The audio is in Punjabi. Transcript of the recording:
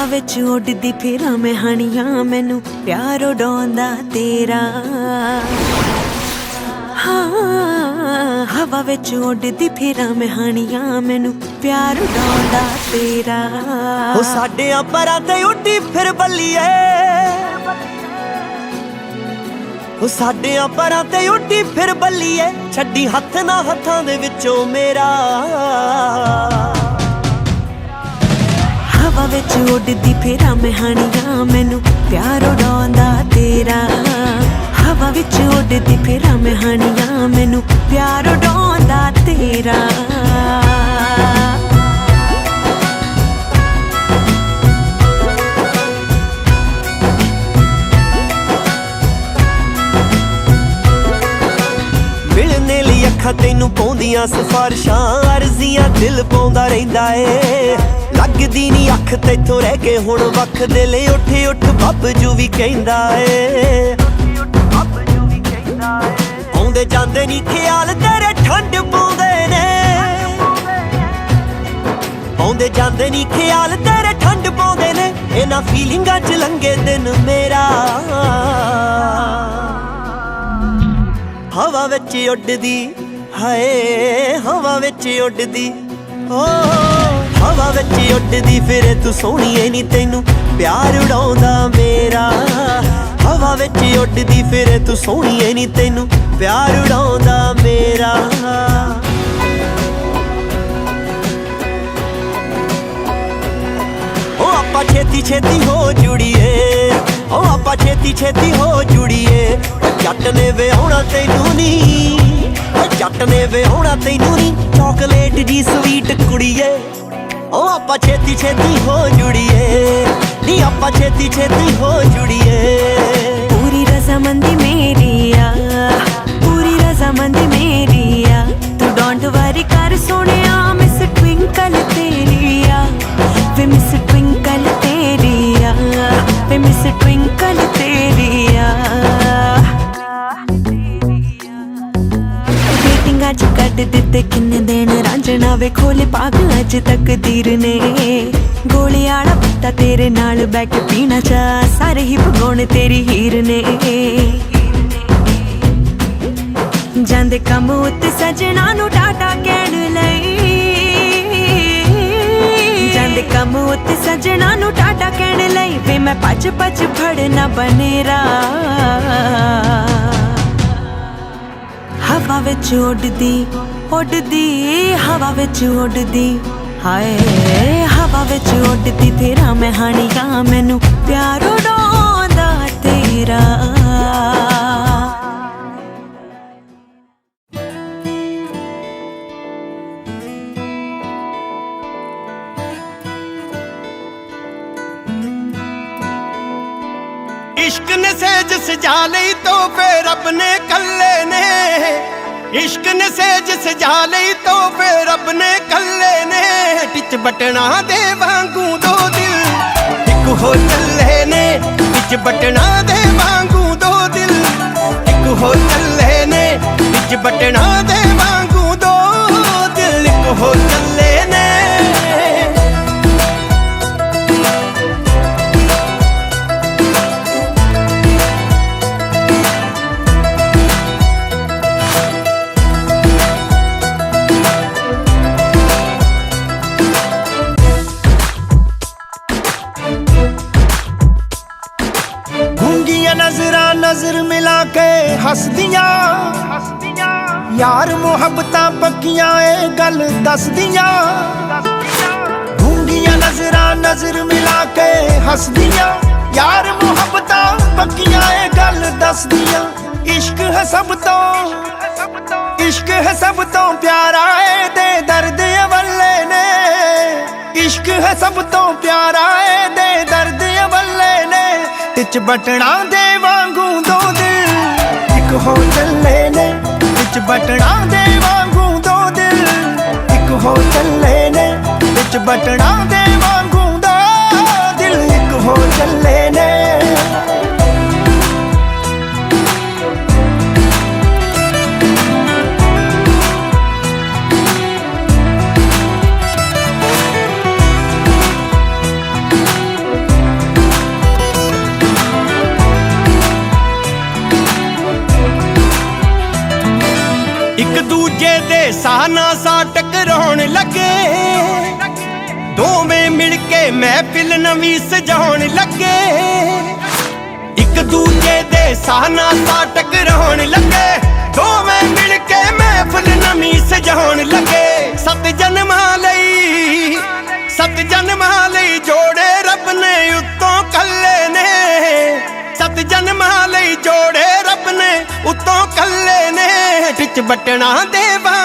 ਹਵਾ ਵਿੱਚ ਉੱਡਦੀ ਫਿਰਾਂ ਮੈਂ ਹਣੀਆਂ, ਮੈਨੂੰ ਪਿਆਰ ਉਡਾਉਂਦਾ ਤੇਰਾ। ਹਾਂ, ਹਵਾ ਵਿੱਚ ਉੱਡਦੀ ਫਿਰਾਂ ਮੈਂ ਹਣੀਆਂ, ਮੈਨੂੰ ਪਿਆਰ ਉਡਾਉਂਦਾ ਤੇਰਾ। ਉਹ ਸਾਡੇ ਪਰਾਂ ਤੇ ਉੱਡੀ ਫਿਰ ਬੱਲੀਏ। ਉਹ ਸਾਡੇ ਪਰਾਂ ਤੇ ਉੱਡੀ ਫਿਰ ਬੱਲੀਏ, ਛੱਡੀ ਹੱਥ ਨਾ ਹੱਥਾਂ ਦੇ ਵਿੱਚੋਂ ਮੇਰਾ। ਹਵਾ ਵਿੱਚ ਉੱਡਦੀ ਫੇਰਾ ਮੈਂ ਹਣੀਆਂ ਮੈਨੂੰ ਪਿਆਰ ਉਡਾਉਂਦਾ ਤੇਰਾ। ਹਵਾ ਵਿੱਚ ਉੱਡਦੀ ਫਿਰਾਂ ਮੈਂ ਹਣੀਆਂ ਮੈਨੂੰ ਪਿਆਰ ਉਡਾਉਂਦਾ ਤੇਰਾ। ਮਿਲਨੇ ਲਈ ਅੱਖਾਂ ਤੈਨੂੰ ਪਾਉਂਦੀਆਂ ਸਿਫਾਰਿਸ਼ਾਂ। ਅਰਜ਼ੀਆਂ ਦਿਲ ਪਾਉਂਦਾ ਰਹਿੰਦਾ ਏ। ਲੱਗਦੀ ਨਹੀਂ ਅੱਖ ਤੇਥੋਂ ਰਹਿ ਕੇ ਹੁਣ ਵੱਖ ਦੇ ਲਈ ਉੱਠ ਉੱਠ ਬੱਬਜੂ ਵੀ ਕਹਿੰਦਾ ਏ। ਆਉਂਦੇ ਜਾਂਦੇ ਨਹੀਂ ਖਿਆਲ, ਤੇਰੇ ਠੰਡ ਪਾਉਂਦੇ ਨੇ। ਆਉਂਦੇ ਜਾਂਦੇ ਨਹੀਂ ਖਿਆਲ, ਤੇਰੇ ਠੰਡ ਪਾਉਂਦੇ ਨੇ। ਇਹਨਾਂ ਫੀਲਿੰਗਾਂ ਚ ਲੰਗੇ ਦਿਨ ਮੇਰਾ। ਹਵਾ ਵਿੱਚ ਉੱਡਦੀ, ਹਾਏ, ਹਵਾ ਵਿੱਚ ਉੱਡਦੀ। ਓ ਹਵਾ ਵਿੱਚ ਉੱਡਦੀ, ਫਿਰੇ ਤੂੰ ਸੋਹਣੀਏ ਨਹੀਂ ਤੈਨੂੰ ਪਿਆਰ ਉਡਾਉਂਦਾ ਮੇਰਾ। ਹਵਾ ਵਿੱਚ ਉੱਡਦੀ, ਫਿਰੇ ਤੂੰ ਸੋਹਣੀਏ ਨਹੀਂ ਤੈਨੂੰ ਪਿਆਰ ਉਡਾਉਂਦਾ ਮੇਰਾ। ਓ ਆਪਾਂ ਛੇਤੀ ਛੇਤੀ ਹੋ ਜੁੜੀਏ, ਓ ਆਪਾਂ ਛੇਤੀ ਛੇਤੀ ਹੋ ਜੁੜੀਏ। ਜੱਟ ਨੇ ਵਿਆਹਣਾ ਤੈਨੂੰ ਨੀ ਓ ਜੱਟ ਨੇ ਵਿਆਹਣਾ ਤੈਨੂੰ ਨੀ, ਚਾਕਲੇਟ ਜੀ ਸਵੀਟ ਕੁੜੀਏ। ਓ ਆਪਾਂ ਛੇਤੀ ਛੇਤੀ ਹੋ ਜੁੜੀਏ। ਨੀ ਆਪਾਂ ਛੇਤੀ ਛੇਤੀ ਹੋ ਜੁੜੀਏ। ਪੂਰੀ ਰਜ਼ਾਮੰਦੀ ਮੇਰੀ ਆ ਪੂਰੀ ਰਜ਼ਾਮੰਦੀ ਮੇਰੀ ਆ ਤੂੰ ਡੋਂਟ ਵਰੀ ਕਰ ਸੋਹਣਿਆ ਮਿਸ ਟਵਿੰਕਲ ਤੇਰੀ ਆ ਵੇ ਮਿਸ ਟਵਿੰਕਲ ਤੇਰੀ ਆ ਵੇ ਮਿਸ ਟਵਿੰਕਲ ਤੇਰੀ ਵੇ ਖੋਲੇ ਪਾਗ ਅੱਜ ਤੱਕ ਨੇ। ਗੋਲੀ ਵਾਲਾ ਪੱਤਾ ਤੇਰੇ ਨਾਲ ਬੈ ਕੇ ਪੀਣਾ ਚਾ ਸਾਰੇ ਹੀ ਭਗੋਣ ਤੇਰੀ ਹੀਰ ਨੇ। ਜਾਂਦੇ ਕੰਮ ਉੱਤੇ ਸਜਣਾ ਨੂੰ ਟਾਟਾ ਕਹਿਣ ਲਈ। ਜਾਂਦੇ ਕੰਮ ਉੱਤੇ ਸਜਣਾ ਨੂੰ ਟਾਟਾ ਕਹਿਣ ਲਈ, ਵੇ ਮੈਂ ਪੱਜ ਪੱਜ ਫੜਨਾ ਬਨੇਰਾ। ਹਵਾ ਵਿੱਚ ਉੱਡਦੀ ਉੱਡਦੀ, ਹਵਾ ਵਿੱਚ ਉੱਡਦੀ। ਹਾਏ, ਹਵਾ ਵਿੱਚ ਉੱਡਦੀ, ਤੇਰਾ ਮੈਂ ਹਾਣੀਆਂ ਮੈਨੂੰ ਪਿਆਰ ਉਡਾਉਂਦਾ ਤੇਰਾ। ਇਸ਼ਕ ਨੇ ਸੇਜ ਸਜਾ ਲਈ ਤੋਹਫੇ ਰੱਬ ਨੇ ਕੱਲੇ ਨੇ। ਇਸ਼ਕ ਨੇ ਸੇਜ ਸਜਾ ਲਈ ਤੋਹਫੇ, ਰੱਬ ਨੇ ਕੱਲੇ ਨੇ ਟਿਚ ਬਟਣਾ ਦੇ ਵਾਂਗੂ ਦੋ ਦਿਲ। ਇੱਕ ਹੋ ਚੱਲੇ ਨੇ ਟਿਚ ਬਟਣਾ ਦੇ ਵਾਂਗੂ ਦੋ ਦਿਲ। ਇੱਕ ਹੋ ਚੱਲੇ ਨੇ ਟਿਚ ਬਟਣਾ ਦੇ ਵਾਂਗੂ ਦੋ ਦਿਲ। ਇੱਕ ਹੋ ਚੱਲੇ ਨਜ਼ਰ ਕੇ ਹੱਸਦੀਆਂ। ਯਾਰ ਮੁਹੱਬਤਾਂ ਪੱਕੀਆਂ ਏ ਗੱਲ ਦੱਸਦੀਆਂ। ਗੂੰਗੀਆਂ ਨਜ਼ਰਾਂ ਨਜ਼ਰ ਮਿਲਾ ਕੇ ਹੱਸਦੀਆਂ। ਯਾਰ ਮੁਹੱਬਤਾਂ ਪੱਕੀਆਂ ਏ ਗੱਲ ਦੱਸਦੀਆਂ। ਇਸ਼ਕ ਹੈ ਸਭ ਤੋਂ, ਇਸ਼ਕ ਹੈ ਸਭ ਤੋਂ ਪਿਆਰਾ ਏ ਤੇ ਦਰਦ ਅਵੱਲੇ ਨੇ। ਇਸ਼ਕ ਹੈ ਸਭ ਤੋਂ ਪਿਆਰਾ ਏ ਦੇ ਦਰਦ ਵੱਲੇ ਨੇ। ਟਿਚ ਬਟਣਾ ਦੇ ਵਾਂਗੂ ਇੱਕ ਹੋ ਚੱਲੇ ਨੇ। ਟਿਚ ਬਟਣਾ ਦੇ ਵਾਂਗੂ ਦੋ ਦਿਲ, ਇੱਕ ਹੋ ਚੱਲੇ ਨੇ। ਟਿਚ ਬਟਣਾ ਦੇ ਵਾਂਗੂ ਦਾ ਦਿਲ, ਇੱਕ ਹੋ ਚੱਲੇ ਨੇ। ਦੂਜੇ ਦੇ ਸਾਹ ਨਾਲ ਸਾਹ ਟਕਰਾਉਣ ਲੱਗੇ। ਦੋਵੇਂ ਮਿਲ ਕੇ ਮਹਿਫਿਲ ਨਵੀਂ ਸਜਾਉਣ ਲੱਗੇ। ਇੱਕ ਦੂਜੇ ਦੇ ਸਾਹ ਨਾਲ ਸਾਹ ਟਕਰਾਉਣ ਲੱਗੇ। ਦੋਵੇਂ ਮਿਲ ਕੇ ਮਹਿਫਿਲ ਨਵੀਂ ਸਜਾਉਣ ਲੱਗੇ। ਸਤ ਜਨਮਾਂ ਲਈ, ਸਤ ਜਨਮਾਂ ਲਈ ਜੋੜੇ ਰੱਬ ਨੇ ਬਟਣਾ ਦੇ ਵਾਂਗੂ